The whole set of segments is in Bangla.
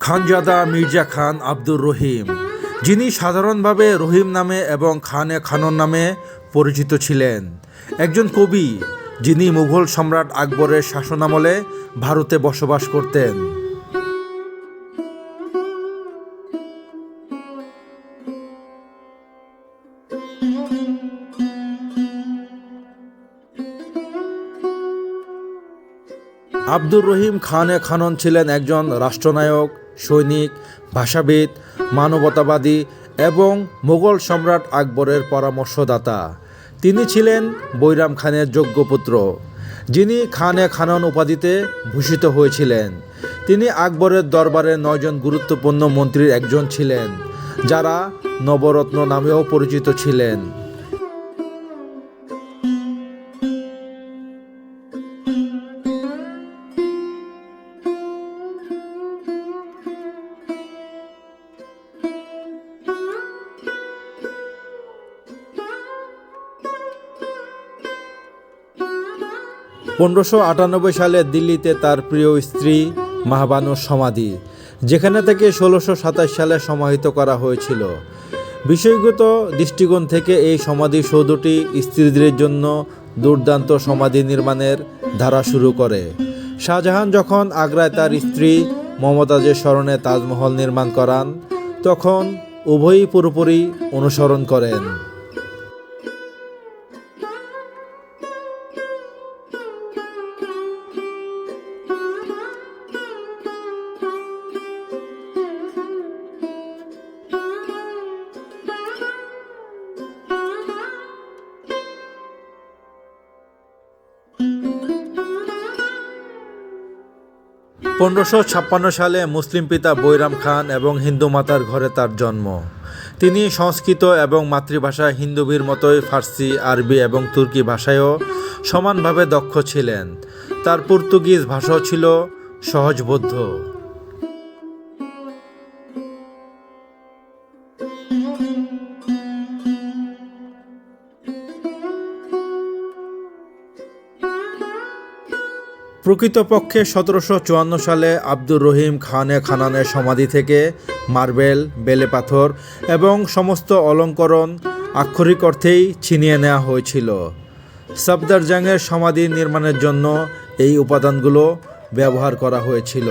খানজাদা মির্জা খান, আব্দুর রহিম, যিনি সাধারণভাবে রহিম নামে এবং খানে খানন নামে পরিচিত ছিলেন। একজন কবি, যিনি মুঘল সম্রাট আকবরের শাসনামলে ভারতে বসবাস করতেন। আব্দুর রহিম খানে খানন ছিলেন একজন রাষ্ট্রনায়ক, সৈনিক, ভাষাবিদ, মানবতাবাদী এবং মোগল সম্রাট আকবরের পরামর্শদাতা। তিনি ছিলেন বৈরাম খানের যোগ্য পুত্র, যিনি খানে খানন উপাধিতে ভূষিত হয়েছিলেন। তিনি আকবরের দরবারে নয়জন গুরুত্বপূর্ণ মন্ত্রীর একজন ছিলেন, যারা নবরত্ন নামেও পরিচিত ছিলেন। পনেরোশো আটানব্বই সালে দিল্লিতে তার প্রিয় স্ত্রী মাহবানুর সমাধি, যেখানে থেকে ষোলোশো সাতাশ সালে সমাহিত করা হয়েছিল। বিষয়গত দৃষ্টিকোণ থেকে এই সমাধি সৌধটি স্ত্রীদের জন্য দুর্দান্ত সমাধি নির্মাণের ধারা শুরু করে। শাহজাহান যখন আগ্রায় তার স্ত্রী মমতাজের স্মরণে তাজমহল নির্মাণ করান, তখন উভয়ই পুরোপুরি অনুসরণ করেন। পনেরোশো ছাপ্পান্ন সালে মুসলিম পিতা বৈরাম খান এবং হিন্দু মাতার ঘরে তার জন্ম। তিনি সংস্কৃত এবং মাতৃভাষা হিন্দুবির মতোই ফার্সি, আরবি এবং তুর্কি ভাষায়ও সমানভাবে দক্ষ ছিলেন। তার পর্তুগিজ ভাষাও ছিল সহজবোধ্য। প্রকৃতপক্ষে সতেরোশো চুয়ান্ন সালে আব্দুর রহিম খানে খানানের সমাধি থেকে মার্বেল, বেলে পাথর এবং সমস্ত অলঙ্করণ আক্ষরিক অর্থেই ছিনিয়ে নেওয়া হয়েছিল। সফদারজাংয়ের সমাধি নির্মাণের জন্য এই উপাদানগুলো ব্যবহার করা হয়েছিল।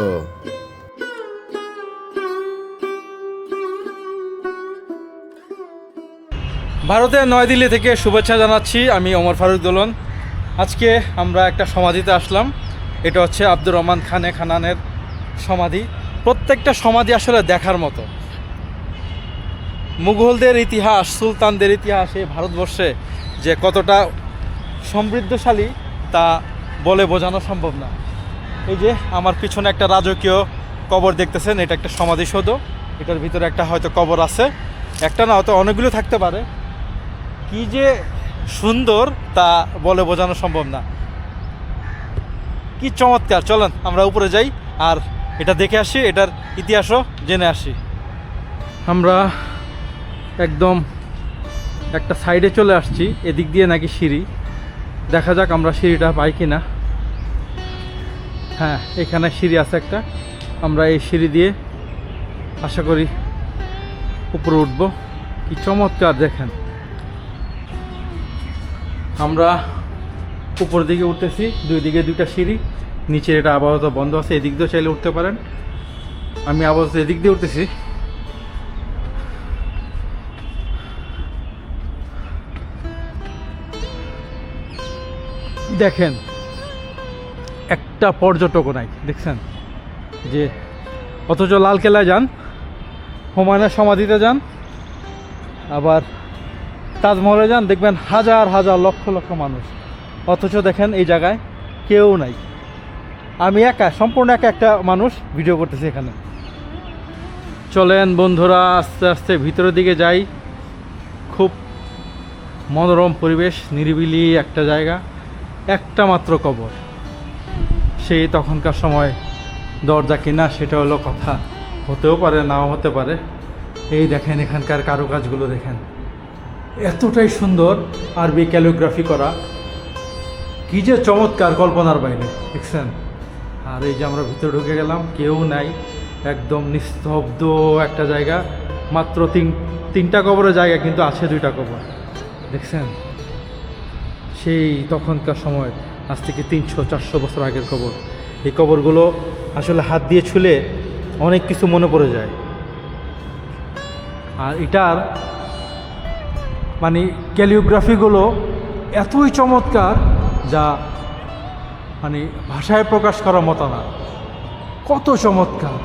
ভারতের নয়াদিল্লি থেকে শুভেচ্ছা জানাচ্ছি, আমি ওমর ফারুক দোলন। আজকে আমরা একটা সমাধিতে আসলাম। এটা হচ্ছে আব্দুর রহমান খানে খানানের সমাধি। প্রত্যেকটা সমাধি আসলে দেখার মতো। মুঘলদের ইতিহাস, সুলতানদের ইতিহাস ভারতবর্ষে যে কতটা সমৃদ্ধশালী তা বলে বোঝানো সম্ভব না। এই যে আমার পিছনে একটা রাজকীয় কবর দেখতেছেন, এটা একটা সমাধিসৌধ এটার ভিতরে একটা হয়তো কবর আছে। একটা না, হয়তো অনেকগুলো থাকতে পারে। কি যে সুন্দর তা বলে বোঝানো সম্ভব না। কি চমৎকার, চলেন আমরা উপরে যাই আর এটা দেখে আসি, এটার ইতিহাসও জেনে আসি। আমরা একদম একটা সাইডে চলে আসছি, এদিক দিয়ে নাকি সিঁড়ি। দেখা যাক আমরা সিঁড়িটা পাই কি না হ্যাঁ এখানে সিঁড়ি আছে একটা। আমরা এই সিঁড়ি দিয়ে আশা করি উপরে উঠবো। কি চমৎকার দেখেন। আমরা উপর দিকে উঠতেছি, দুই দিকে দুইটা সিঁড়ি নিচে এটা আপাতত বন্ধ আছে, এদিক দিয়েও চাইলে উঠতে পারেন। আমি আপাতত এদিক দিয়ে উঠতেছি। দেখেন, একটা পর্যটকও নাই, দেখছেন? যে অথচ লালকেলায় যান, হুমায়ুনের সমাধিতে যান, আবার তাজমহলে যান, দেখবেন হাজার হাজার লক্ষ লক্ষ মানুষ। অথচ দেখেন এই জায়গায় কেউ নাই। আমি একা, সম্পূর্ণ একা একটা মানুষ ভিডিও করতেছি এখানে। চলেন বন্ধুরা, আস্তে আস্তে ভিতরের দিকে যাই। খুব মনোরম পরিবেশ, নিরিবিলি একটা জায়গা, একটা মাত্র কবর। সেই তখনকার সময় দরজা কিনা সেটা হলো কথা। হতেও পারে, নাও হতে পারে। এই দেখেন এখানকার কারুকাজগুলো দেখেন। এতটাই সুন্দর আরবি ক্যালিগ্রাফি করা। কি যে চমৎকার কল্পনার বাইরে, দেখছেন? আর এই যে আমরা ভিতরে ঢুকে গেলাম, কেউ নাই, একদম নিস্তব্ধ একটা জায়গা, মাত্র তিন, তিনটা কবরের জায়গা, কিন্তু আছে দুইটা কবর, দেখছেন? সেই তখনকার সময়, আজ থেকে তিনশো, চারশো বছর আগের কবর। এই কবরগুলো আসলে হাত দিয়ে ছুলে অনেক কিছু মনে পড়ে যায়। আর এটার মানে ক্যালিওগ্রাফিগুলো এতই চমৎকার যা মানে ভাষায় প্রকাশ করার মতো না। কত চমৎকার।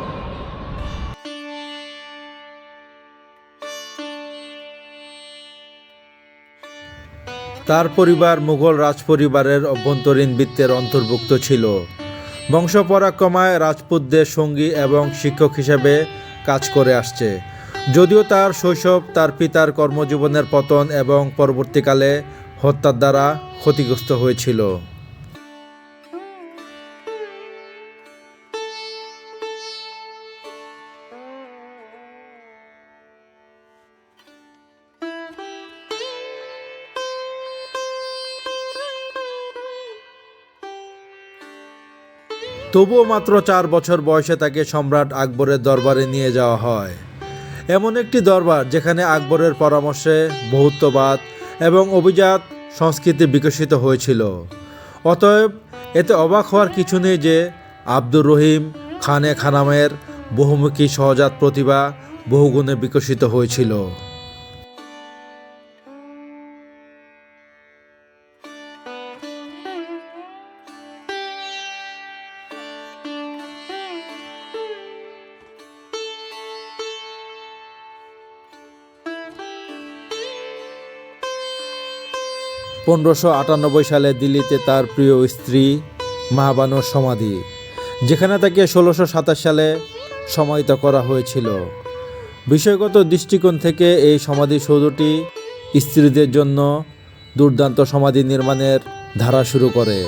তার পরিবার মুঘল রাজপরিবারের অভ্যন্তরীণ বৃত্তের অন্তর্ভুক্ত ছিল। বংশ পরাক্রমায় রাজপুতদের সঙ্গী এবং শিক্ষক হিসেবে কাজ করে আসছে। যদিও তার শৈশব তার পিতার কর্মজীবনের পতন এবং পরবর্তীকালে হত্যার দ্বারা ক্ষতিগ্রস্ত হয়েছিল। তবুও মাত্র চার বছর বয়সে তাকে সম্রাট আকবরের দরবারে নিয়ে যাওয়া হয়। এমন একটি দরবার যেখানে আকবরের পরামর্শে বহুত্ববাদ এবং অভিজাত সংস্কৃতি বিকশিত হয়েছিল। অতএব এতে অবাক হওয়ার কিছু নেই যে আব্দুর রহিম খানে খানামের বহুমুখী সহজাত প্রতিভা বহুগুণে বিকশিত হয়েছিল। পনেরোশো আটানব্বই সালে দিল্লিতে তার প্রিয় স্ত্রী মাহবানুর সমাধি, যেখানে তাকে ষোলোশো সাতাশ সালে সমাহিত করা হয়েছিল। বিষয়গত দৃষ্টিকোণ থেকে এই সমাধিসৌধটি স্ত্রীদের জন্য দুর্দান্ত সমাধি নির্মাণের ধারা শুরু করে।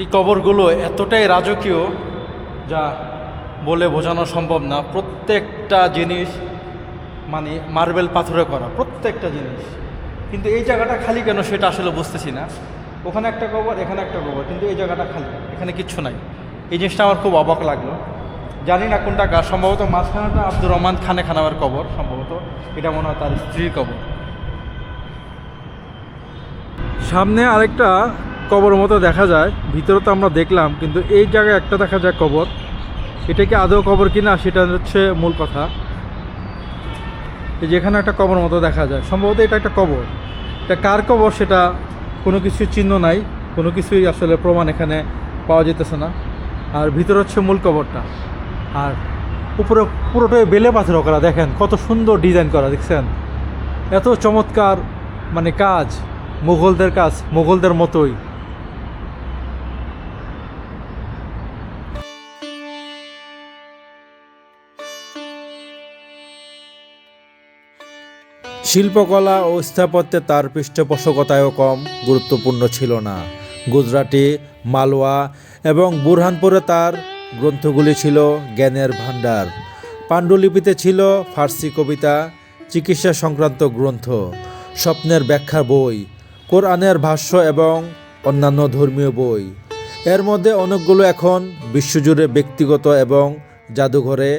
এই কবরগুলো এতটাই রাজকীয় যা বলে বোঝানো সম্ভব না। প্রত্যেকটা জিনিস মানে মার্বেল পাথরে করা, প্রত্যেকটা জিনিস। কিন্তু এই জায়গাটা খালি কেন সেটা আসলে বুঝতেছি না। ওখানে একটা কবর, এখানে একটা কবর, কিন্তু এই জায়গাটা খালি, এখানে কিচ্ছু নাই। এই জিনিসটা আমার খুব অবাক লাগল। জানি না কোনটা গা, সম্ভবত মাঝখানেটা আব্দুর রহমান খানে খানামের কবর, সম্ভবত এটা মনে হয় তার স্ত্রীর কবর। সামনে আরেকটা কবর মতো দেখা যায়, ভিতরে তো আমরা দেখলাম, কিন্তু এই জায়গায় একটা দেখা যায় কবর। এটা কি আদৌ কবর কিনা সেটা হচ্ছে মূল কথা। যেখানে একটা কবর মতো দেখা যায়। সম্ভবত এটা একটা কবর। এটা কার কবর সেটা কোনো কিছু চিহ্ন নাই, কোনো কিছুই আসলে প্রমাণ এখানে পাওয়া যেতেছে না। আর ভিতরে হচ্ছে মূল কবরটা। আর উপরে পুরোটাই বেলে পাথর করা, দেখেন কত সুন্দর ডিজাইন করা, দেখছেন? এত চমৎকার মানে কাজ মুঘলদের কাজ মুঘলদের মতোই। শিল্পকলা ও স্থাপত্যে তার পৃষ্ঠপোষকতায়ও কম, গুরুত্বপূর্ণ ছিল না। গুজরাটি, মালওয়া এবং বুরহানপুরে তার গ্রন্থগুলি ছিল জ্ঞানের ভাণ্ডার। পাণ্ডুলিপিতে ছিল ফার্সি কবিতা, চিকিৎসা সংক্রান্ত গ্রন্থ, স্বপ্নের ব্যাখ্যা বই, কোরআনের ভাষ্য এবং অন্যান্য ধর্মীয় বই। এর মধ্যে অনেকগুলো এখন বিশ্বজুড়ে ব্যক্তিগত এবং জাদুঘরে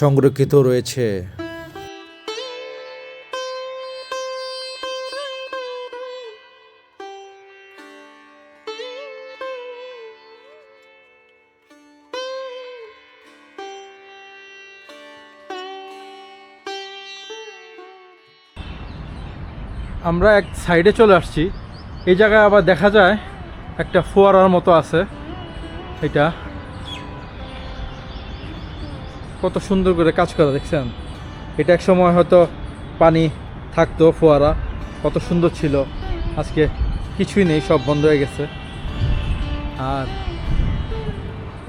সংরক্ষিত রয়েছে। আমরা এক সাইডে চলে আসছি। এই জায়গায় আবার দেখা যায় একটা ফোয়ারার মতো আছে। এটা। কত সুন্দর করে কাজ করা, দেখছেন? এটা এক সময় হয়তো পানি থাকতো ফোয়ারা, কত সুন্দর ছিল। আজকে কিছুই নেই, সব বন্ধ হয়ে গেছে। আর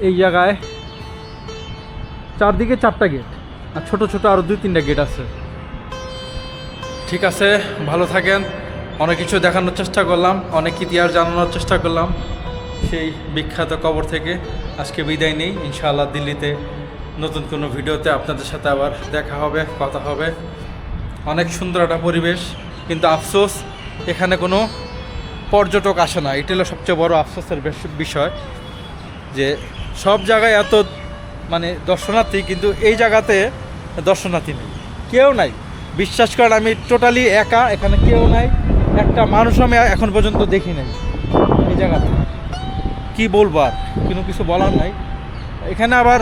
এই জায়গায় চারদিকে চারটা গেট আর ছোট ছোট আরও দুই তিনটা গেট আছে। ঠিক আছে, ভালো থাকেন। অনেক কিছু দেখানোর চেষ্টা করলাম, অনেক ইতিহাস জানানোর চেষ্টা করলাম। সেই বিখ্যাত কবর থেকে আজকে বিদায় নেই। ইনশাআল্লাহ দিল্লিতে নতুন কোনো ভিডিওতে আপনাদের সাথে আবার দেখা হবে, কথা হবে। অনেক সুন্দর একটা পরিবেশ, কিন্তু আফসোস, এখানে কোনো পর্যটক আসে না। এটি হলো সবচেয়ে বড় আফসোসের বিষয়, যে সব জায়গায় এত মানে দর্শনার্থী, কিন্তু এই জায়গাতে দর্শনার্থী নেই। কেউ নাই। বিশ্বাস করেন, আমি টোটালি একা, এখানে কেউ নাই, একটা মানুষ আমি এখন পর্যন্ত দেখি নাই এই জায়গাতে। কি বলব আর, কোনো কিছু বলার নাই। এখানে আবার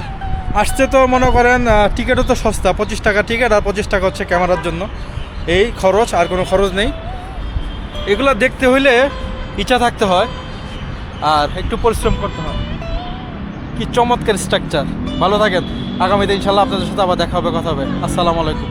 আসতে তো মনে করেন টিকিটও তো সস্তা, পঁচিশ টাকা টিকিট আর পঁচিশ টাকা হচ্ছে ক্যামেরার জন্য। এই খরচ, আর কোনো খরচ নেই। এগুলো দেখতে হইলে ইচ্ছা থাকতে হয়, আর একটু পরিশ্রম করতে হয়। কি চমৎকার স্ট্রাকচার ভালো থাকেন। আগামীতে ইনশাল্লাহ আপনাদের সাথে আবার দেখা হবে, কথা হবে। আসসালামু আলাইকুম।